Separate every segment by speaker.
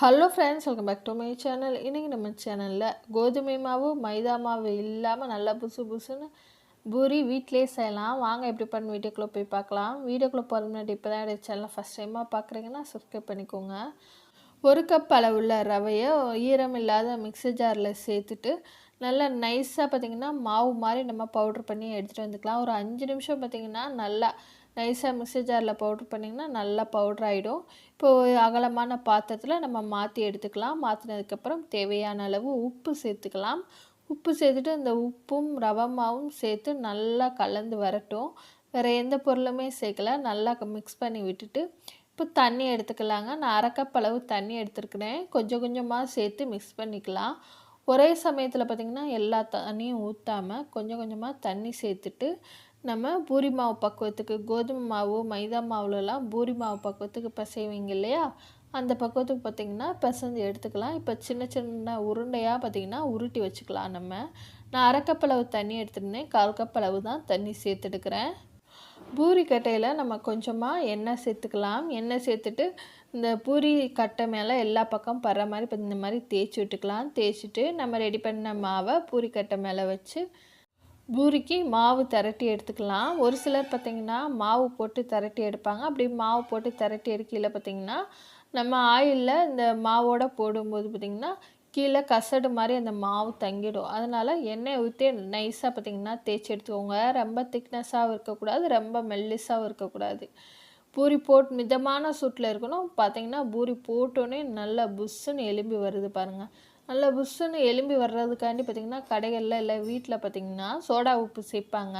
Speaker 1: Hello friends welcome back to my channel இன்றைக்கி நம்ம சேனலில் கோதுமை மாவு மைதா மாவு இல்லாமல் நல்லா புசு புசுன்னு பூரி வீட்டிலே செய்யலாம். வாங்க எப்படி பண்ண வீடியோக்குள்ளே போய் பார்க்கலாம். வீடியோக்குள்ளே போகிற முன்னாடி இப்போ தான் என்னுடைய சேனலை ஃபஸ்ட் டைமாக பார்க்குறீங்கன்னா சப்ஸ்கிரைப் பண்ணிக்கோங்க. ஒரு கப் அளவுள்ள ரவையை ஈரம் இல்லாத மிக்ஸி ஜாரில் சேர்த்துட்டு நல்லா நைஸாக பார்த்திங்கன்னா மாவு மாதிரி நம்ம பவுட்ரு பண்ணி எடுத்துகிட்டு வந்துக்கலாம். ஒரு அஞ்சு நிமிஷம் பார்த்திங்கன்னா நல்லா நைஸாக மிக்ஸி ஜாரில் பவுட்ரு பண்ணிங்கன்னா நல்லா பவுட்ரு ஆகிடும் இப்போது அகலமான பாத்திரத்தில் நம்ம மாற்றி எடுத்துக்கலாம். மாற்றினதுக்கப்புறம் தேவையான அளவு உப்பு சேர்த்துக்கலாம். உப்பு சேர்த்துட்டு இந்த உப்பும் ரவை மாவும் சேர்த்து நல்லா கலந்து வரட்டும். வேறு எந்த பொருளுமே சேர்க்கல. நல்லா மிக்ஸ் பண்ணி விட்டுட்டு இப்போ தண்ணி எடுத்துக்கலாங்க. நான் அரை அளவு தண்ணி எடுத்துருக்கிறேன். கொஞ்சம் கொஞ்சமாக சேர்த்து மிக்ஸ் பண்ணிக்கலாம். ஒரே சமயத்தில் பார்த்திங்கன்னா எல்லா தண்ணியும் ஊற்றாமல் கொஞ்சம் கொஞ்சமாக தண்ணி சேர்த்துட்டு நம்ம பூரி மாவு பக்குவத்துக்கு கோதுமை மாவு மைதா மாவுலலாம் பூரி மாவு பக்குவத்துக்கு பிசைவீங்க இல்லையா? அந்த பக்குவத்துக்கு பார்த்திங்கன்னா பிசைஞ்சு எடுத்துக்கலாம். இப்போ சின்ன சின்ன உருண்டையாக பார்த்திங்கன்னா உருட்டி வச்சுக்கலாம் நம்ம. நான் அரைக்கப்பளவு தண்ணி எடுத்துருந்தேன். கால் கப் அளவு தான் தண்ணி சேர்த்துடுக்கிறேன். பூரி கட்டையில் நம்ம கொஞ்சமாக எண்ணெய் சேர்த்துக்கலாம். எண்ணெய் சேர்த்துட்டு இந்த பூரி கட்டை மேலே எல்லா பக்கம் படுற மாதிரி இப்போ இந்த மாதிரி தேய்ச்சி விட்டுக்கலாம். தேய்ச்சிட்டு நம்ம ரெடி பண்ண மாவை பூரி கட்டை மேலே வச்சு பூரிக்கு மாவு திரட்டி எடுத்துக்கலாம். ஒரு சிலர் பார்த்திங்கன்னா மாவு போட்டு திரட்டி எடுப்பாங்க. அப்படி மாவு போட்டு திரட்டி எடுக்கையில் பார்த்திங்கன்னா நம்ம ஆயிலில் இந்த மாவோடு போடும்போது பார்த்திங்கன்னா கீழே கசடு மாதிரி அந்த மாவு தங்கிடும். அதனால் எண்ணெய் ஊற்றி நைஸாக பார்த்திங்கன்னா தேய்ச்சி எடுத்துக்கோங்க. ரொம்ப திக்னஸாகவும் இருக்கக்கூடாது ரொம்ப மெல்லிஸாகவும் இருக்கக்கூடாது. பூரி போட்டு மிதமான சூட்டில் இருக்கணும். பார்த்திங்கன்னா பூரி போட்டோன்னே நல்லா புஷ்ஷுன்னு எலும்பி வருது பாருங்கள் நல்லா புஷ்ஷுன்னு எலும்பி வர்றதுக்காண்டி பார்த்திங்கன்னா கடைகளில் இல்லை வீட்டில் பார்த்திங்கன்னா சோடா உப்பு சேர்ப்பாங்க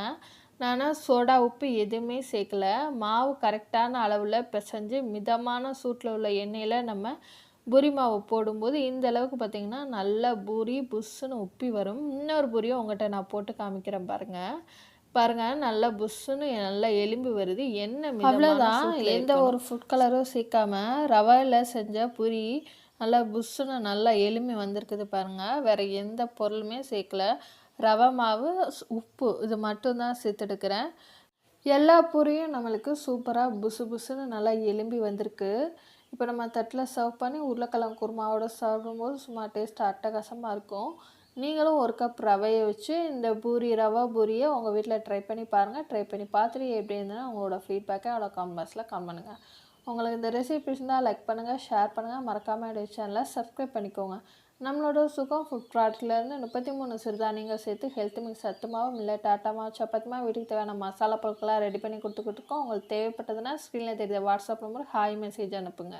Speaker 1: நானும் சோடா உப்பு எதுவுமே சேர்க்கல மாவு கரெக்டான அளவில் பிசைஞ்சு மிதமான சூட்டில் உள்ள எண்ணெயில் நம்ம பூரி மாவு போடும்போது இந்த அளவுக்கு பார்த்திங்கன்னா நல்லா பூரி புஷ்ஷுன்னு உப்பி வரும். இன்னொரு பூரியும் உங்கள்கிட்ட நான் போட்டு காமிக்கிறேன் பாருங்கள் பாருங்கள் நல்லா புஷ்ஷுன்னு நல்லா எலும்பி வருது. எண்ணெய் அவ்வளோதான் எந்த ஒரு ஃபுட் கலரும் சேர்க்காம ரவையில் செஞ்ச பூரி நல்லா புஷ்ஷுன்னு நல்லா எலும்பி வந்திருக்குது பாருங்கள் வேறு எந்த பொருளுமே சேர்க்கல. ரவை மாவு உப்பு இது மட்டும்தான் சேர்த்துடுக்கிறேன். எல்லா பூரியும் நம்மளுக்கு சூப்பராக புசு புசுன்னு நல்லா எலும்பி வந்திருக்கு. இப்போ நம்ம தட்டில் சர்வ் பண்ணி உருளைக்கிழங்கு குருமாவோட சாப்பிடும்போது சும்மா டேஸ்ட் அட்டகாசமாக இருக்கும். நீங்களும் ஒரு கப் ரவையை வச்சு இந்த பூரி ரவா பூரியை உங்கள் வீட்டில் ட்ரை பண்ணி பாருங்கள் ட்ரை பண்ணி பார்த்துட்டு எப்படி இருந்ததுன்னா உங்களோட ஃபீட்பேக்கை அவ்வளோ காமெண்ட்ஸில் கம் பண்ணுங்கள் உங்களுக்கு இந்த ரெசிபி இருந்தால் லைக் பண்ணுங்கள் ஷேர் பண்ணுங்கள் மறக்காமல் என்னுடைய சேனலை சப்ஸ்கிரைப் பண்ணிக்கோங்க. நம்மளோட சுகம் ஃபுட் ப்ராடக்ட்லேருந்து முப்பத்தி மூணு சிறுதானியங்கள் சேர்த்து ஹெல்த் மிக்ஸ் சத்துமாவும் இல்லை டாட்டாமா சப்பாத்திமா வீட்டுக்கு தேவையான மசாலா பொருட்களாக ரெடி பண்ணி கொடுத்துக்கிட்டு இருக்கோம். உங்களுக்கு தேவைப்பட்டதுன்னா ஸ்க்ரீனில் தெரியுது. வாட்ஸ்அப் நம்பர் ஹாய் மெசேஜ் அனுப்புங்க.